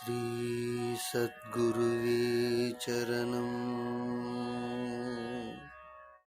श्रीसद्गुरुवे चरणम्।